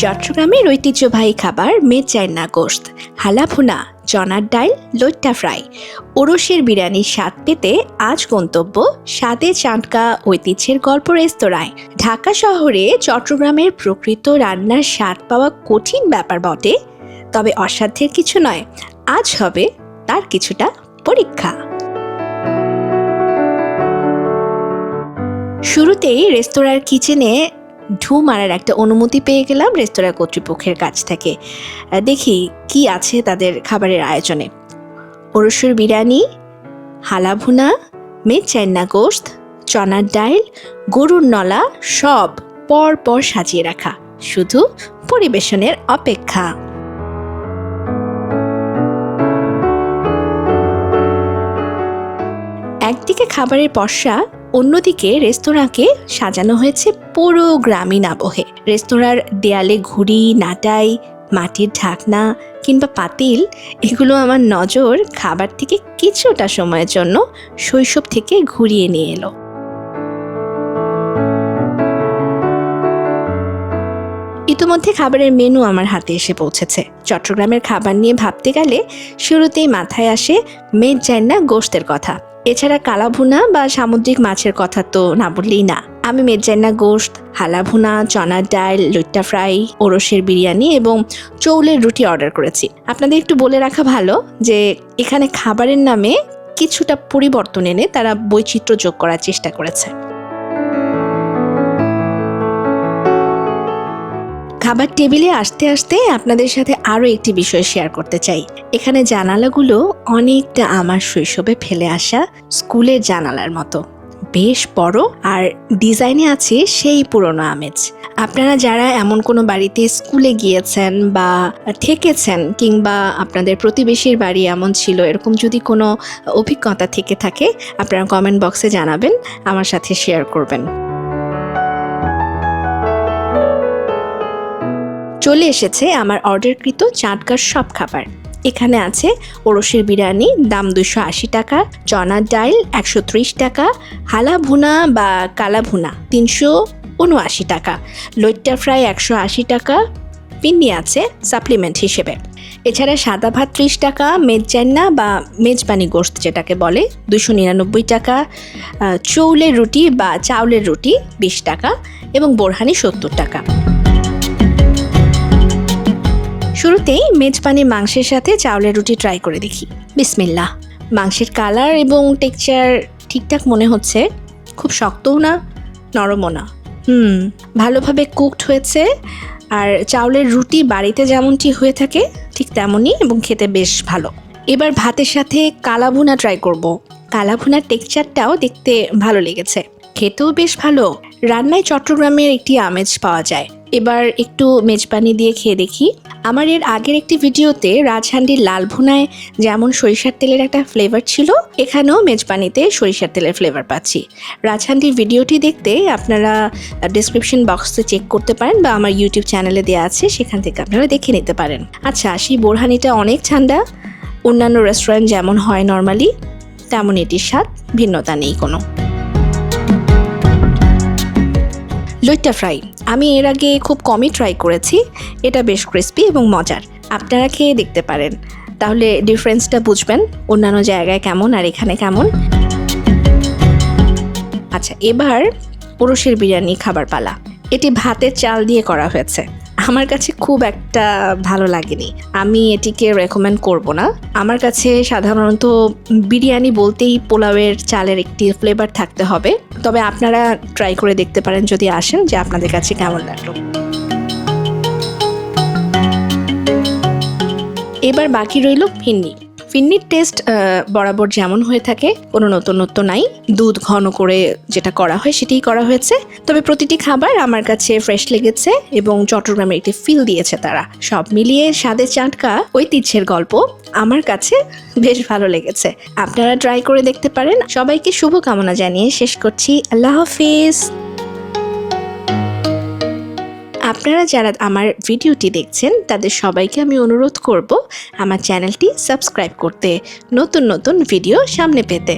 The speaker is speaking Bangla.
চট্টগ্রামের ঐতিহ্যবাহী খাবার মেচাইনা গোস্ত হালাভুনা চনার ডাল লইট্টা ফ্রাই। ওরসের বিরিয়ানির স্বাদ পেতে আজ গন্তব্য স্বাদে চাটকা ঐতিহ্যের গল্প রেস্তোরাঁয়। ঢাকা শহরে চট্টগ্রামের প্রকৃত রান্নার স্বাদ পাওয়া কঠিন ব্যাপার বটে। তবে অসাধ্যের কিছু নয়, আজ হবে তার কিছুটা পরীক্ষা। শুরুতেই রেস্তোরাঁর কিচেনে ঢু মারার একটা অনুমতি পেয়ে গেলাম রেস্তোরাঁ কর্তৃপক্ষের কাছ থেকে। দেখি কি আছে তাদের খাবারের আয়োজনে। ওরসুর বিরিয়ানি হালাভুনা মেট চাইনা গোস্ত চনার ডাইল, গরুর নলা, সব পর পর সাজিয়ে রাখা। শুধু পরিবেশনের অপেক্ষা। একদিকে খাবারের পসরা অন্যদিকে রেস্তোরাঁকে সাজানো হয়েছে পুরো গ্রামীণ আবহে। রেস্তোরাঁর দেয়ালে ঘুড়ি, নাটাই, মাটির ঢাকনা কিংবা পাতিল, এগুলো আমার নজর খাবার থেকে কিছুটা সময়ের জন্য শৈশব থেকে ঘুরিয়ে নিয়ে এলো। ইতিমধ্যে খাবারের মেনু আমার হাতে এসে পৌঁছেছে। চট্টগ্রামের খাবার নিয়ে ভাবতে গেলে শুরুতেই মাথায় আসে মেদ না গোস্তের কথা। এছাড়া কালাভুনা বা সামুদ্রিক মাছের কথা তো না বললেই না। আমি মেজান্না গোস্ত হালাভুনা চনার ডাল লইট্টা ফ্রাই, ওরসের বিরিয়ানি এবং চৌলের রুটি অর্ডার করেছি। আপনাদের একটু বলে রাখা ভালো যে, এখানে খাবারের নামে কিছুটা পরিবর্তন এনে তারা বৈচিত্র্য যোগ করার চেষ্টা করেছে। খাবার টেবিলে আসতে আসতে আপনাদের সাথে আরও একটি বিষয় শেয়ার করতে চাই। এখানে জানালাগুলো অনেকটা আমার শৈশবে ফেলে আসা স্কুলের জানালার মতো। বেশ বড় আর ডিজাইনে আছে সেই পুরনো আমেজ। আপনারা যারা এমন কোনো বাড়িতে স্কুলে গিয়েছেন বা থেকেছেন কিংবা আপনাদের প্রতিবেশীর বাড়ি এমন ছিল, এরকম যদি কোনো অভিজ্ঞতা থেকে থাকে, আপনারা কমেন্ট বক্সে জানাবেন, আমার সাথে শেয়ার করবেন। চলে এসেছে আমার অর্ডারকৃত চাটকার সব খাবার। এখানে আছে ওরসের বিরিয়ানি, দাম দুশো আশি টাকা চনার ডাইল একশো ত্রিশ টাকা, হালা ভুনা বা কালা ভুনা তিনশো উনআশি টাকা লইট্টা ফ্রাই একশো আশি টাকা, পিন্নি আছে সাপ্লিমেন্ট হিসেবে। এছাড়া সাদা ভাত ত্রিশ টাকা মেজজান্না বা মেজবানি গোস্ত যেটাকে বলে দুশো নিরানব্বই টাকা চৌলের রুটি বা চাউলের রুটি বিশ টাকা এবং বোরহানি সত্তর টাকা। শুরুতেই মেজবানি মাংসের সাথে চাউলের রুটি ট্রাই করে দেখি। বিসমিল্লাহ। মাংসের কালার এবং টেক্সচার ঠিকঠাক মনে হচ্ছে। খুব শক্তও না, নরমও না। হুম, ভালোভাবে কুকড হয়েছে। আর চাউলের রুটি বাড়িতে যেমনটি হয়ে থাকে, ঠিক তেমনই এবং খেতে বেশ ভালো। এবার ভাতের সাথে কালাভুনা ট্রাই করব। কালাভুনার টেক্সচারটাও দেখতে ভালো লেগেছে। খেতেও বেশ ভালো। রান্নায় চট্টগ্রামের একটি আমেজ পাওয়া যায়। এবার একটু মেজবানি দিয়ে খেয়ে দেখি। আমার এর আগের একটি ভিডিওতে রাজহান্ডির লাল ভুনায় যেমন সরিষার তেলের একটা ফ্লেভার ছিল, এখানেও মেজবানিতে সরিষার তেলের ফ্লেভার পাচ্ছি। রাজহান্ডির ভিডিওটি দেখতে আপনারা ডিসক্রিপশন বক্সে চেক করতে পারেন বা আমার ইউটিউব চ্যানেলে দেওয়া আছে, সেখান থেকে আপনারা দেখে নিতে পারেন। আচ্ছা সেই বোরহানিটা অনেক ঠান্ডা। অন্যান্য রেস্টুরেন্ট যেমন হয় নর্মালি তেমন এটির স্বাদ, ভিন্নতা নেই কোনো। লইট্টা ফ্রাই আমি এর আগে খুব কমই ট্রাই করেছি। এটা বেশ ক্রিস্পি এবং মজার। আপনারা খেয়ে দেখতে পারেন। তাহলে ডিফারেন্সটা বুঝবেন, অন্যান্য জায়গায় কেমন আর এখানে কেমন। আচ্ছা এবার পুরুষের বিরিয়ানি খাবার পালা। এটি ভাতের চাল দিয়ে করা হয়েছে। আমার কাছে খুব একটা ভালো লাগেনি। আমি এটিকে রেকমেন্ড করব না। আমার কাছে সাধারণত বিরিয়ানি বলতেই পোলাওয়ের চালের একটি ফ্লেভার থাকতে হবে। তবে আপনারা ট্রাই করে দেখতে পারেন যদি আসেন যে আপনাদের কাছে কেমন লাগল। এবার বাকি রইল ফিন্নি ফিন্নির টেস্ট বরাবর যেমন হয়ে থাকে, কোনো নতুনত্ব নাই। দুধ ঘন করে যেটা করা হয় সেটাই করা হয়েছে। তবে প্রতিটি খাবার আমার কাছে ফ্রেশ লেগেছে এবং চট্টগ্রামের একটি ফিল দিয়েছে তারা। সব মিলিয়ে স্বাদে চাটকা ঐতিহ্যের গল্প আমার কাছে বেশ ভালো লেগেছে। আপনারা ট্রাই করে দেখতে পারেন। সবাইকে শুভকামনা জানিয়ে শেষ করছি। আল্লাহ হাফিজ। আপনারা যারা আমার ভিডিওটি দেখছেন, তাদের সবাইকে আমি অনুরোধ করব আমার চ্যানেলটি সাবস্ক্রাইব করতে নতুন নতুন ভিডিও সামনে পেতে।